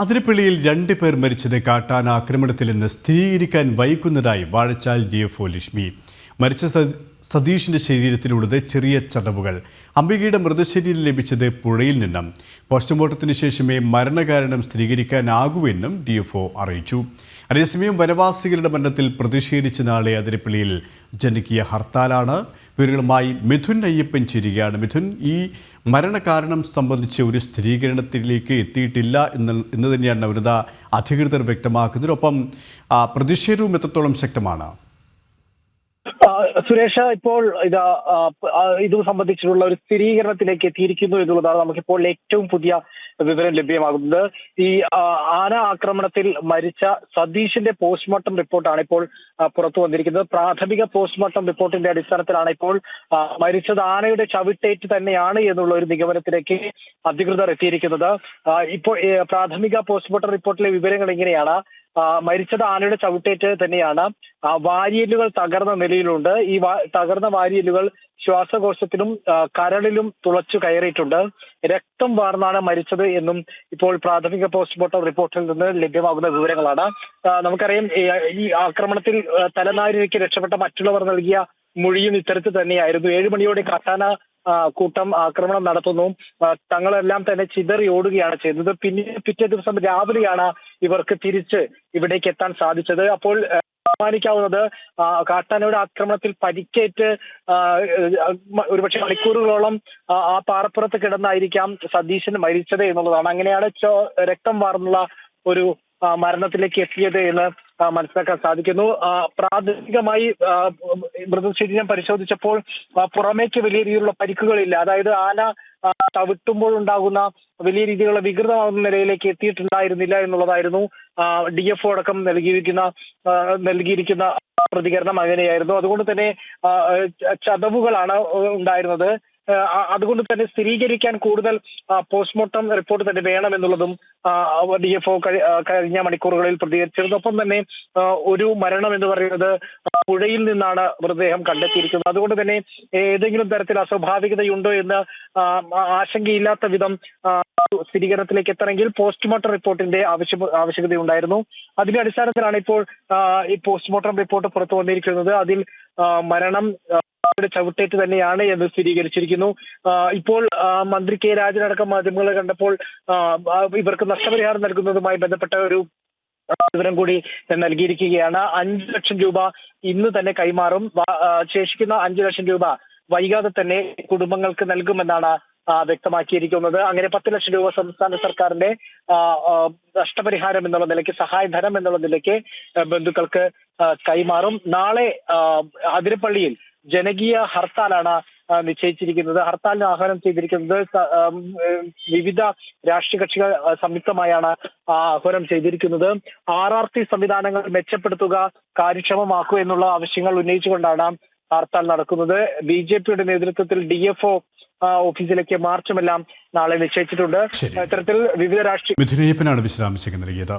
അതിരപ്പള്ളിയിൽ രണ്ട് പേർ മരിച്ചത് കാട്ടാൻ ആക്രമണത്തിൽ നിന്ന് സ്ഥിരീകരിക്കാൻ വൈകുന്നതായി Vazhachal D F O Lakshmi. മരിച്ച സതീഷിന്റെ ശരീരത്തിലുള്ളത് ചെറിയ ചതവുകൾ. അംബികയുടെ മൃതശരീരം ലഭിച്ചത് പുഴയിൽ നിന്നും. പോസ്റ്റ്മോർട്ടത്തിന് ശേഷമേ മരണകാരണം സ്ഥിരീകരിക്കാനാകൂവെന്നും ഡി എഫ് ഒ അറിയിച്ചു. അതേസമയം വനവാസികളുടെ മരണത്തിൽ പ്രതിഷേധിച്ച് നാളെ അതിരപ്പള്ളിയിൽ ജനകീയ ഹർത്താലാണ്. വിവരങ്ങളുമായി മിഥുൻ അയ്യപ്പൻ ചേരുകയാണ്. മിഥുൻ ഈ മരണകാരണം സംബന്ധിച്ച് ഒരു സ്ഥിരീകരണത്തിലേക്ക് എത്തിയിട്ടില്ല എന്ന് എന്ന് തന്നെയാണ് വനിത അധികൃതർ വ്യക്തമാക്കുന്നതിനൊപ്പം പ്രതിഷേധവും എത്രത്തോളം ശക്തമാണ്? സുരേഷ് ഇപ്പോൾ ഇതാ ഇത് സംബന്ധിച്ചിട്ടുള്ള ഒരു സ്ഥിരീകരണത്തിലേക്ക് എത്തിയിരിക്കുന്നു എന്നുള്ളതാണ് നമുക്കിപ്പോൾ ഏറ്റവും പുതിയ വിവരം ലഭ്യമാകുന്നത്. ഈ ആന ആക്രമണത്തിൽ മരിച്ച സതീഷിന്റെ പോസ്റ്റ്മോർട്ടം റിപ്പോർട്ടാണ് ഇപ്പോൾ പുറത്തു വന്നിരിക്കുന്നത്. പ്രാഥമിക പോസ്റ്റ്മോർട്ടം റിപ്പോർട്ടിന്റെ അടിസ്ഥാനത്തിലാണ് ഇപ്പോൾ മരിച്ചത്. ആനയുടെ ചവിട്ടേറ്റ് തന്നെയാണ് എന്നുള്ള ഒരു നിഗമനത്തിലേക്ക് അധികൃതർ എത്തിയിരിക്കുന്നത്. ഇപ്പോൾ പ്രാഥമിക പോസ്റ്റ്മോർട്ടം റിപ്പോർട്ടിലെ വിവരങ്ങൾ ഇങ്ങനെയാണ്. ആ, മരിച്ചത് ആനയുടെ ചവിട്ടേറ്റ് തന്നെയാണ്. വാരിയലുകൾ തകർന്ന നിലയിലുണ്ട്. ഈ തകർന്ന വാരിയലുകൾ ശ്വാസകോശത്തിലും കരളിലും തുളച്ചു കയറിയിട്ടുണ്ട്. രക്തം വാർന്നാണ് മരിച്ചത് എന്നും ഇപ്പോൾ പ്രാഥമിക പോസ്റ്റ്മോർട്ടം റിപ്പോർട്ടിൽ നിന്ന് ലഭ്യമാകുന്ന വിവരങ്ങളാണ്. നമുക്കറിയാം ഈ ആക്രമണത്തിൽ തലനാരിക്ക് രക്ഷപ്പെട്ട മറ്റുള്ളവർ നൽകിയ മൊഴിയും ഇത്തരത്തിൽ തന്നെയായിരുന്നു. ഏഴു മണിയോടെ കാട്ടാന കൂട്ടം ആക്രമണം നടത്തുന്നു. തങ്ങളെല്ലാം തന്നെ ചിതറി ഓടുകയാണ് ചെയ്തത്. പിന്നെ പിറ്റേ ദിവസം രാവിലെയാണ് ഇവർക്ക് തിരിച്ച് ഇവിടേക്ക് എത്താൻ സാധിച്ചത്. അപ്പോൾ ആ, അനുമാനിക്കാവുന്നത് കാട്ടാനയുടെ ആക്രമണത്തിൽ പരിക്കേറ്റ് ഒരുപക്ഷെ മണിക്കൂറുകളോളം ആ, പാറപ്പുറത്ത് കിടന്നായിരിക്കാം സതീശൻ മരിച്ചത് എന്നുള്ളതാണ്. അങ്ങനെയാണ് രക്തം വാർന്നുള്ള ഒരു മരണത്തിലേക്ക് എത്തിയത് എന്ന് മനസ്സിലാക്കാൻ സാധിക്കുന്നു. പ്രാഥമികമായി മൃതശരീരം പരിശോധിച്ചപ്പോൾ പുറമേക്ക് വലിയ രീതിയിലുള്ള പരിക്കുകളില്ല. അതായത് ആന തവിട്ടുമ്പോൾ ഉണ്ടാകുന്ന വലിയ രീതിയിലുള്ള വികൃതമാകുന്ന നിലയിലേക്ക് എത്തിയിട്ടുണ്ടായിരുന്നില്ല എന്നുള്ളതായിരുന്നു ഡി എഫ് ഒ അടക്കം നൽകിയിരിക്കുന്ന നൽകിയിരിക്കുന്ന പ്രതികരണം. അങ്ങനെയായിരുന്നു. അതുകൊണ്ട് തന്നെ ചതവുകളാണ് ഉണ്ടായിരുന്നത്. അതുകൊണ്ട് തന്നെ സ്ഥിരീകരിക്കാൻ കൂടുതൽ പോസ്റ്റ്മോർട്ടം റിപ്പോർട്ട് തന്നെ വേണമെന്നുള്ളതും ഡി എഫ് ഒ കഴിഞ്ഞ മണിക്കൂറുകളിൽ പ്രതികരിച്ചിരുന്നു. തന്നെ ഒരു മരണം എന്ന് പറയുന്നത് പുഴയിൽ നിന്നാണ് മൃതദേഹം കണ്ടെത്തിയിരിക്കുന്നത്. അതുകൊണ്ട് തന്നെ ഏതെങ്കിലും തരത്തിൽ അസ്വാഭാവികതയുണ്ടോ എന്ന് ആശങ്കയില്ലാത്ത വിധം സ്ഥിരീകരണത്തിലേക്ക് എത്തണമെങ്കിൽ പോസ്റ്റ്മോർട്ടം റിപ്പോർട്ടിന്റെ ആവശ്യ ആവശ്യകതയുണ്ടായിരുന്നു. അതിന്റെ അടിസ്ഥാനത്തിലാണ് ഇപ്പോൾ ഈ പോസ്റ്റ്മോർട്ടം റിപ്പോർട്ട് പുറത്തു വന്നിരിക്കുന്നത്. അതിൽ മരണം ചവിട്ടേറ്റ് തന്നെയാണ് എന്ന് സ്ഥിരീകരിച്ചിരിക്കുന്നു. ഇപ്പോൾ മന്ത്രി കെ രാജനടക്കം മാധ്യമങ്ങളെ കണ്ടപ്പോൾ ഇവർക്ക് നഷ്ടപരിഹാരം നൽകുന്നതുമായി ബന്ധപ്പെട്ട ഒരു വിവരം കൂടി നൽകിയിരിക്കുകയാണ്. അഞ്ചു ലക്ഷം രൂപ ഇന്ന് തന്നെ കൈമാറും. ശേഷിക്കുന്ന അഞ്ചു ലക്ഷം രൂപ വൈകാതെ തന്നെ കുടുംബങ്ങൾക്ക് നൽകുമെന്നാണ് വ്യക്തമാക്കിയിരിക്കുന്നത്. അങ്ങനെ പത്ത് ലക്ഷം രൂപ സംസ്ഥാന സർക്കാരിന്റെ നഷ്ടപരിഹാരം എന്നുള്ള നിലയ്ക്ക് സഹായധനം എന്നുള്ള നിലയ്ക്ക് ബന്ധുക്കൾക്ക് കൈമാറും. നാളെ അതിരപ്പള്ളിയിൽ ജനകീയ ഹർത്താലാണ് നിശ്ചയിച്ചിരിക്കുന്നത്. ഹർത്താലിന് ആഹ്വാനം ചെയ്തിരിക്കുന്നത് വിവിധ രാഷ്ട്രീയ കക്ഷികൾ സംയുക്തമായാണ് ആഹ്വാനം ചെയ്തിരിക്കുന്നത്. ആർ ആർ ടി സംവിധാനങ്ങൾ മെച്ചപ്പെടുത്തുക കാര്യക്ഷമമാക്കുക എന്നുള്ള ആവശ്യങ്ങൾ ഉന്നയിച്ചുകൊണ്ടാണ് ഹർത്താൽ നടക്കുന്നത്. ബി ജെ പിയുടെ നേതൃത്വത്തിൽ ഡി എഫ് ഒ ഓഫീസിലേക്ക് മാർച്ചുമെല്ലാം നാളെ നിശ്ചയിച്ചിട്ടുണ്ട്. ഇത്തരത്തിൽ വിവിധ രാഷ്ട്രീയ മിഥുനയ്യപ്പനാണ് വിശദാംശങ്ങൾ നൽകിയത്.